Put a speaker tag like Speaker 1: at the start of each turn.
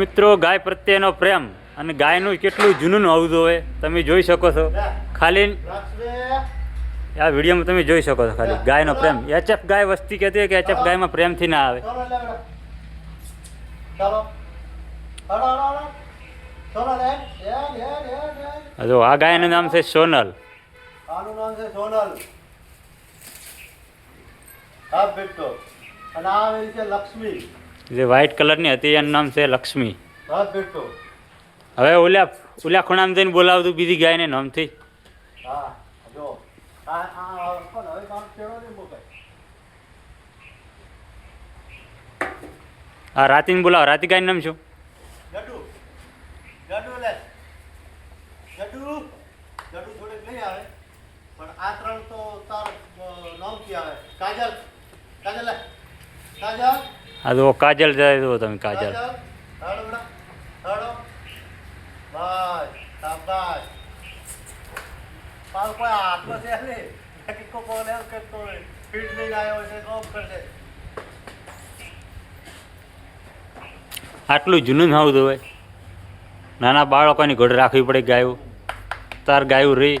Speaker 1: મિત્રો ગાય પ્રત્યેનો પ્રેમ અને ગાયનું કેટલું જૂનું આવતું હોય તમે જોઈ શકો છો. ખાલી આ વિડીયોમાં તમે જોઈ શકો છો ખાલી ગાયનો પ્રેમ. એચએફ ગાય વસ્તી કહેતી હોય કે એચએફ ગાયમાં પ્રેમથી ના આવે. જો આ ગાયનું નામ છે સોનલ.
Speaker 2: આનું નામ છે સોનલ. હા બેટો અને આ છે લક્ષ્મી.
Speaker 1: જે વ્હાઇટ કલરની હતી એનું નામ છે લક્ષ્મી. હવે ઓલા ઓલા ખૂણામાં જઈને બોલાવતું બીજી ગાયને નામથી.
Speaker 2: હા
Speaker 1: રાતીને બોલાવો. રાતી ગાયનું નામ શું?
Speaker 2: કાજલ. કાજલ. લઈને આવ્યો છે કોમ કરશે
Speaker 1: આટલું જૂનું આવતું હોય નાના બાળકોની ઘોડે રાખવી પડે ગાયું તાર ગાયું રહી